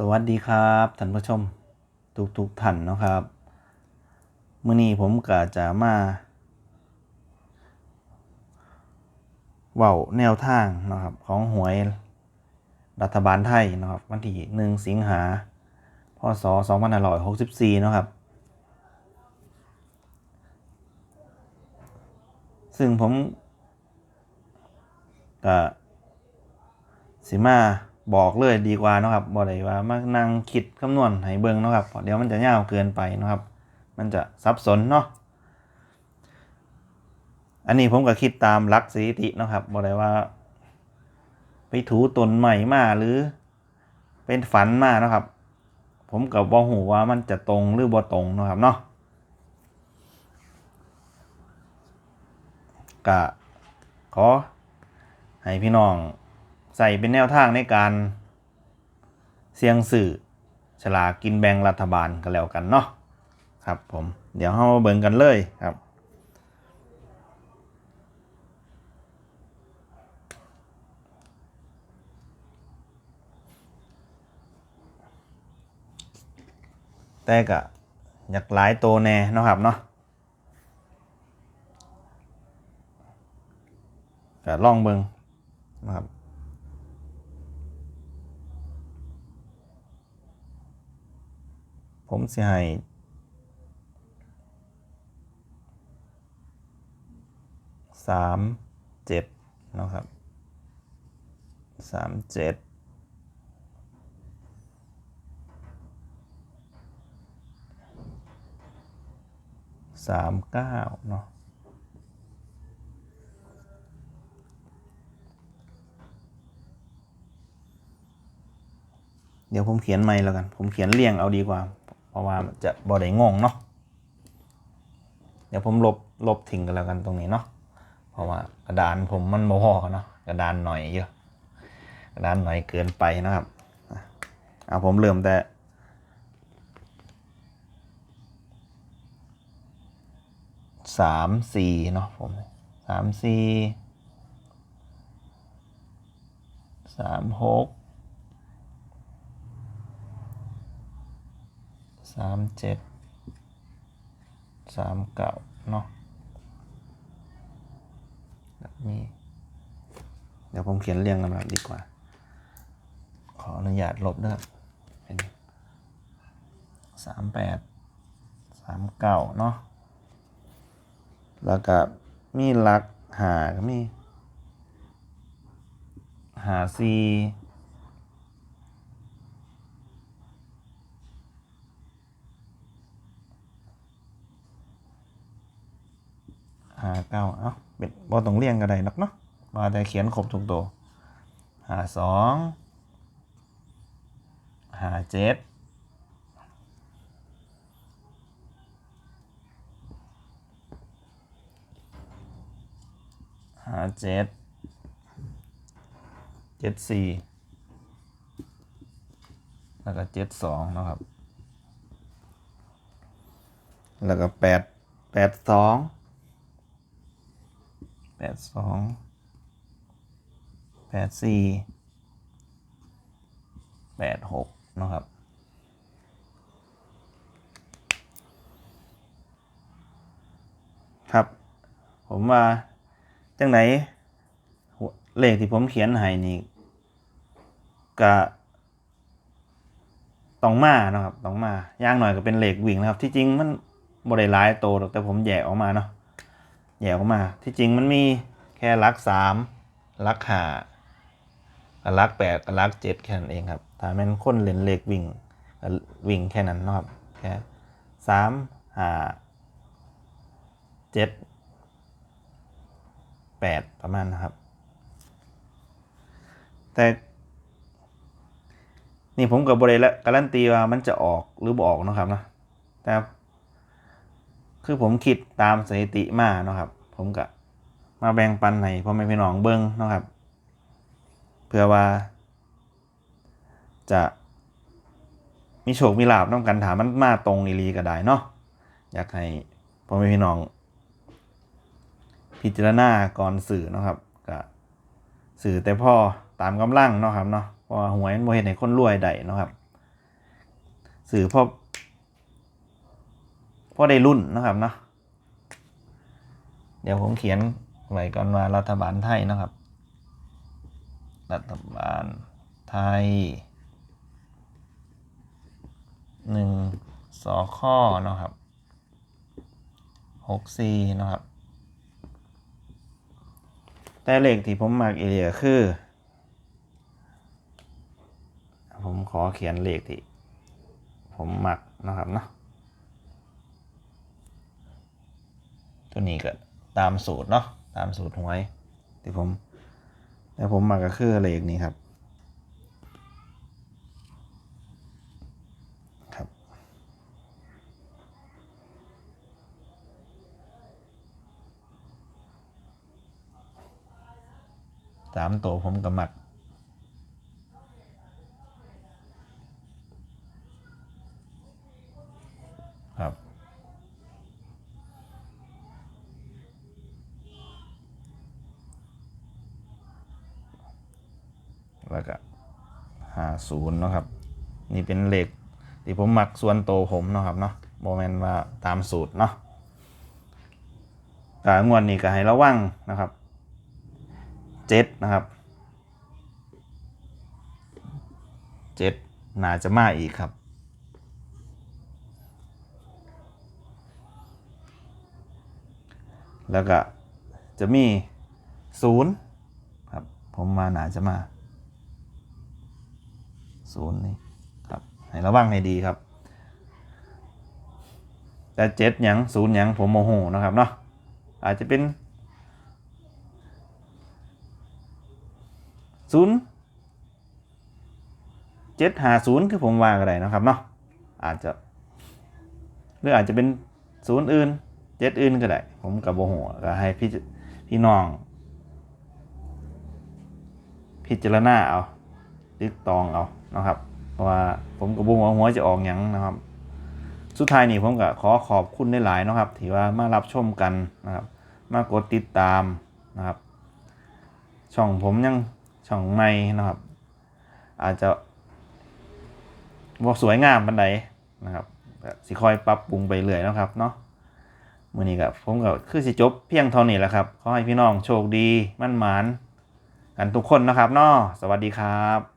สวัสดีครับท่านผู้ชม ทุกๆท่านนะครับมื้อนี้ผมก็จะมาเว้าแนวทางนะครับของหวยรัฐบาลไทยนะครับ วันที่หนึ่งสิงหาพศ2564เนาะครับ ซึ่งผมก็สิมา บอกเลยดีกว่านะครับบ่ได้ว่ามานั่งคิดคำนวณให้เบิ่งนะครับเดี๋ยวมันจะยาวเกินไปนะครับ มันจะสับสนเนาะอันนี้ผมก็คิดตามหลักสถิตินะครับบ่ได้ว่า ไปถูตนใหม่มาหรือ เป็นฝันมานะครับ ผมก็บ่ฮู้ว่ามันจะตรงหรือบ่ตรงนะครับเนาะก็ขอให้พี่น้อง ใส่เป็นแนวทางในการเสี่ยงสื่อฉลากินแบ่งรัฐบาลกันแล้วกันเนาะครับผมเดี๋ยวเรามาเบิ่งกันเลยครับแต่ก็อยากหลายโตวแน่เนาะครับเนาะก็ลองเบิงนะครับ ผมสิให้สามเจ็ดนะครับสามเจ็ดสามเก้าเนาะเดี๋ยวผมเขียนใหม่แล้วกัน ผมเขียนเรียงเอาดีกว่า ราะว่าจะบอได้งงเนาะเดี๋ยวผมลบลบทิ้งกันแล้วกันตรงนี้เนาะเพราะว่ากระดานผมมันโมพอเนาะกระดานหน่อยเยอะกระดานหน่อยเกินไปนะครับเอาผมเริ่มแต่สามสี่เนาะผมสามสี่สามหก สามเจ็ดสามเก้าเนาะแบบนี้ เดี๋ยวผมเขียนเรียงกันแบบดีกว่า ขออนุญาตลบด้วยเป็นสามแปดสามเก้าเนาะแล้วก็มีหลักหาก็มีหาซี หาเก้าเอ้าเป็นบ่ต้องเรียงก็ได้นักเนาะมาแต่เขียนครบทุกตัวหาสองหาเจ็ดหาเจ็ดเจ็ดสี่แล้วก็เจ็ดสองนะครับ แล้วก็แปดแปดสอง แปดสองแปดสี่แปดหกนะครับ ครับ ผมว่าจังไหนเลขที่ผมเขียนให้นี่กะต้องมานะครับต้องมาย่างหน่อยก็เป็นเลขวิ่งนะครับ ที่จริงมันบริหลายโตวแต่ผมแยกออกมาเนาะ แยกออกมา ที่จริงมันมีแค่ลักสามลักหาลักแปดลักเจ็ดแค่นั้นเองครับถ้าแม่นคนเล่นเลขวิ่งวิ่งแค่นั้นนะครับแค่สามหาเจ็ดแปดประมาณนะครับ แต่ นี่ผมกับบริและการันตีว่ามันจะออกหรือบ่ออกนะครับนะแต่ คือผมคิดตามสถิติมาเนาะครับ ผมก็มาแบ่งปันให้พ่อแม่พี่น้องเบิ้งเนาะครับ เพื่อว่า จะมีโชคมีลาบต้องกันถามมันมาตรงอีลีก็ได้เนาะอยากให้พ่อแม่พี่น้อง พิจารณาก่อนสื่อเนาะครับก็สื่อแต่พ่อตามกำลังเนาะครับเนาะเพราะว่าหวยมันบ่เห็นให้คนรวยได้เนาะครับ สื่อพ่อ พ่อได้รุ่นนะครับเนาะเดี๋ยวผมเขียนไว้ก่อนว่ารัฐบาลไทยนะครับ รัฐบาลไทยหนึ่งสอข้อนะครับหกสี่นะครับ แต่เลขที่ผมมักอีเลียคือ ผมขอเขียนเลขที่ ผมมักนะครับเนาะ ตัวนี้ก็ตามสูตรเนาะตามสูตรหวยที่ผมแต่ผมมักก็คือเลขนี้ครับครับสามตัวผมก็มักครับ แล้วก็ห้า ศูนย์นะครับ นี่เป็นเหลขที่ผมหมักส่วนโตผมนะครับเนาะโมเมนว่าตามสูตรเนาะกางวดนี้ก็ให้ระวังนะครับเจ็ดนะครับเจ็ดน่าจะมาอีกครับแล้วก็จะมีศูนย์ครับ ผมมาหนาจะมา ศูนย์นี่ครับให้ระวังให้ดีครับ แต่เจ็ดหยังศูนย์หยังผมโมโหนะครับเนาะอาจจะเป็นศูนย์เจ็ดหาศูนย์คือผมว่าก็ได้นะครับเนาะอาจจะ หรืออาจจะเป็นศูนย์อื่นเจ็ดอื่นก็ได้ ผมกับโบหัวก็ให้พี่พี่น้อง พิจารณาเอา ติดตองเอานะครับเพราะว่าผมกับบหัวหัวจะออกหยังนะครับ สุดท้ายนี่ผมก็ขอขอบคุณได้หลายนะครับที่ว่ามารับชมกันนะครับ มากดติดตามนะครับ ช่องผมยังช่องใหม่นะครับ อาจจะบอกสวยงามปันใดนะครับสิคอยปรับปรุงไปเรื่อยนะครับเนาะมื่อนี้กับผมก็คือสิจบเพียงเท่านี้แหละครับขอให้พี่น้องโชคดีมั่นหมานกันทุกคนนะครับเนาะสวัสดีครับ